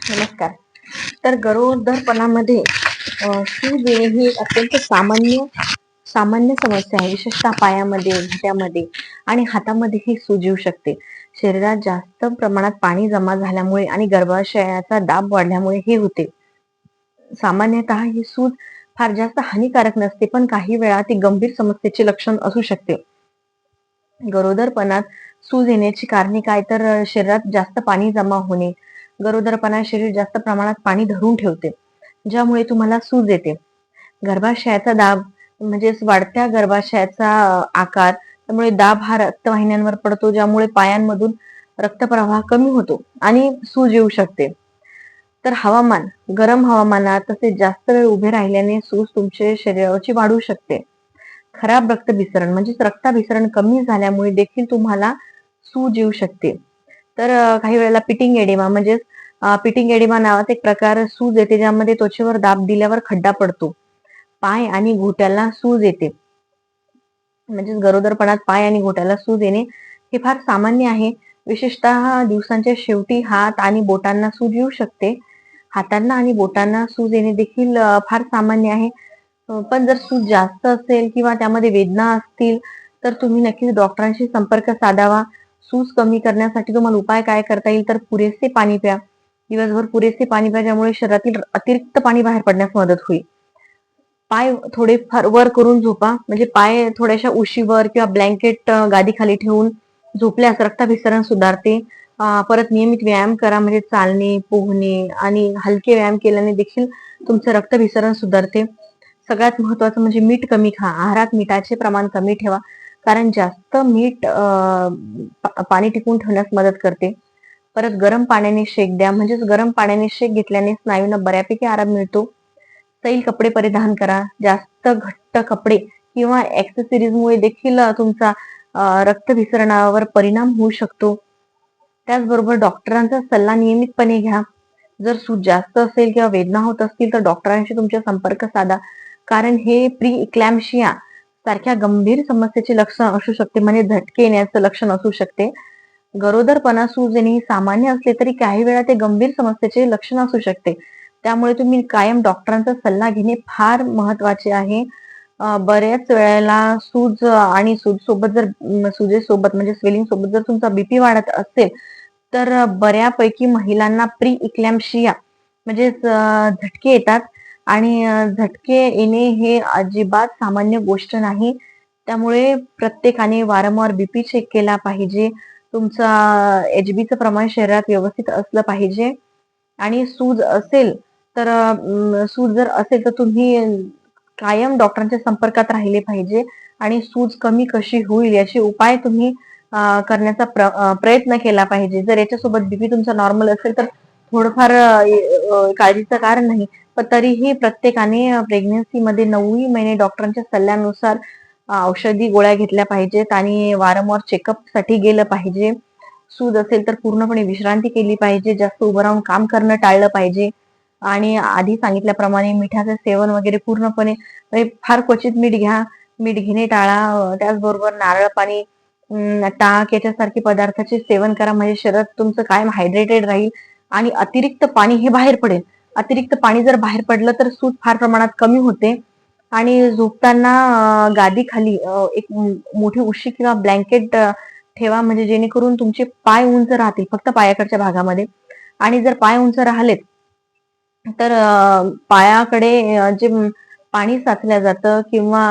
नमस्कार. तर गरोदरपणामध्ये सूज येणे ही एक अत्यंत सामान्य सामान्य समस्या आहे. विशेषतः पायामध्ये घाट्यामध्ये आणि हातामध्ये ही सूज येऊ शकते. शरीरात जास्त प्रमाणात पाणी जमा झाल्यामुळे आणि गर्भाशयाचा दाब वाढल्यामुळे हे होते. सामान्यतः ही सूज फार जास्त हानिकारक नसते पण काही वेळा ती गंभीर समस्येचे लक्षण असू शकते. गरोदरपणात सूज येण्याची कारणे काय? तर शरीरात जास्त पाणी जमा होणे गरोदरपणा शरीर जास्त प्रमाणात पाणी धरून ठेवते ज्यामुळे तुम्हाला सूज येते. गर्भाशयाचा दाब म्हणजेच वाढत्या गर्भाशयाचा आकार त्यामुळे दाब हा रक्तवाहिन्यांवर पडतो ज्यामुळे पायांमधून रक्तप्रवाह कमी होतो आणि सूज येऊ शकते. तर हवामान गरम हवामानात तसेच जास्त वेळ उभे राहिल्याने सूज तुमच्या शरीरावरची वाढू शकते. खराब रक्तभिसरण म्हणजेच रक्ताभिसरण कमी झाल्यामुळे देखील तुम्हाला सूज येऊ शकते. तर काही वेळेला पिटिंग एडेमा म्हणजेच पिटिंग एडिमा नावाचा एक प्रकार सूज येते ज्यामध्ये त्वचेवर दाब दिल्यावर खड्डा पडतो. पाय आणि घोट्याला सूज येते. म्हणजेच गरोदरपणात पाय आणि घोट्याला सूज येणे हे फार सामान्य आहे. विशेषतः दिवसांच्या शेवटी हात आणि बोटांना सूज येऊ शकते. हातांना आणि बोटांना सूज येणे देखील फार सामान्य आहे. पण जर सूज जास्त असेल किंवा त्यामध्ये वेदना असतील तर तुम्ही नक्कीच डॉक्टरांशी संपर्क साधावा. सूज कमी करण्यासाठी तुम्हाला उपाय काय करता येईल तर पुरेसे पाणी प्या. दिवसभर पुरेसे पाणी प्याच्यामुळे शरीरातील अतिरिक्त पाणी बाहेर पडण्यास मदत होईल. पाय थोडे फार वर करून झोपा. म्हणजे पाय थोड्याशा उशीवर किंवा ब्लँकेट गादीखाली ठेवून झोपल्यास रक्ताभिसरण सुधारते. परत नियमित व्यायाम करा. म्हणजे चालणे पोहणे आणि हलके व्यायाम केल्याने देखील तुमचं रक्तभिसरण सुधारते. सगळ्यात महत्वाचं म्हणजे मीठ कमी खा. आहारात मिठाचे प्रमाण कमी ठेवा. कारण जास्त मीठ पाणी टिकून ठेवण्यास मदत करते. परत गरम पाण्याने शेक द्या. म्हणजेच गरम पाण्याने शेक घेतल्याने स्नायूंना बऱ्यापैकी आराम मिळतो. सैल कपडे परिधान करा. जास्त घट्ट कपडे किंवा ऍक्सेसरीजमुळे देखील तुमचा रक्तभिसरणावर परिणाम होऊ शकतो. त्याचबरोबर डॉक्टरांचा सल्ला नियमितपणे घ्या. जर सूज जास्त असेल किंवा वेदना होत असतील तर डॉक्टरांशी तुमचा संपर्क साधा. कारण हे प्री इक्लॅम्शिया सारख्या गंभीर समस्येचे लक्षण असू शकते. म्हणजे झटके येण्याचं लक्षण असू शकते. गरोदरपणा सूज येणे सामान्य असले तरी काही वेळा ते गंभीर समस्येचे लक्षण असू शकते. त्यामुळे तुम्ही कायम डॉक्टरांचा सल्ला घेणे फार महत्त्वाचे आहे. बऱ्याच वेळेला सूज आणि सूज सोबत जर सुजेसोबत म्हणजे स्वेलिंग सोबत जर तुमचा बीपी वाढत असेल तर बऱ्यापैकी महिलांना प्री इक्लॅम्शिया म्हणजेच झटके येतात. आणि झटके येणे हे अजिबात सामान्य गोष्ट नाही. त्यामुळे प्रत्येकाने वारंवार बीपी चेक केला पाहिजे. तुमचा एच बीचं प्रमाण शरीरात व्यवस्थित असलं पाहिजे. आणि सूज असेल तर सूज जर असेल तर तुम्ही कायम डॉक्टरांच्या संपर्कात राहिले पाहिजे. आणि सूज कमी कशी होईल याचे उपाय तुम्ही करण्याचा प्र- प्रयत्न केला पाहिजे. जर याच्यासोबत बीपी तुमचा नॉर्मल असेल तर थोडंफार काळजीचं कारण नाही. पण तरीही प्रत्येकाने प्रेग्नन्सीमध्ये नऊही महिने डॉक्टरांच्या सल्ल्यानुसार औषधी गोळ्या घेतल्या पाहिजेत आणि वारंवार चेकअपसाठी गेलं पाहिजे. सूज असेल तर पूर्णपणे विश्रांती केली पाहिजे जास्त उभं राहून काम करणं टाळलं पाहिजे. आणि आधी सांगितल्याप्रमाणे मिठाचं सेवन वगैरे पूर्णपणे म्हणजे फार क्वचित मीठ घ्या मीठ घेणे टाळा त्याचबरोबर नारळ पाणी टाक ताक याच्यासारखे पदार्थाचे सेवन करा म्हणजे शरीर तुमचं कायम हायड्रेटेड राहील. आणि अतिरिक्त पाणी हे बाहेर पडेल. अतिरिक्त पाणी जर बाहेर पडलं तर सूज फार प्रमाणात कमी होते. आणि झोपताना गादी खाली एक मोठी उशी किंवा ब्लँकेट ठेवा. म्हणजे जेणेकरून तुमचे पाय उंच राहतील फक्त पायाकडच्या भागामध्ये. आणि जर पाय उंच राहिलेत तर पायाकडे जे पाणी साचलं जातं किंवा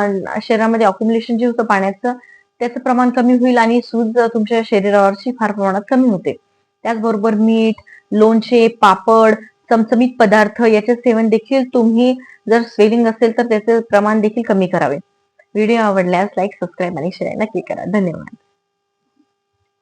शरीरामध्ये अक्युमुलेशन जे होतं पाण्याचं त्याचं प्रमाण कमी होईल आणि सूज तुमच्या शरीरावरची फार प्रमाणात कमी होते. त्याचबरोबर मीठ लोणचे पापड चमचमीत पदार्थ याचे सेवन देखील तुम्ही जर स्वेलिंग असेल तर त्याचे प्रमाण देखील कमी करावे. व्हिडिओ आवडल्यास लाईक सबस्क्राईब आणि शेअर नक्की करा. धन्यवाद.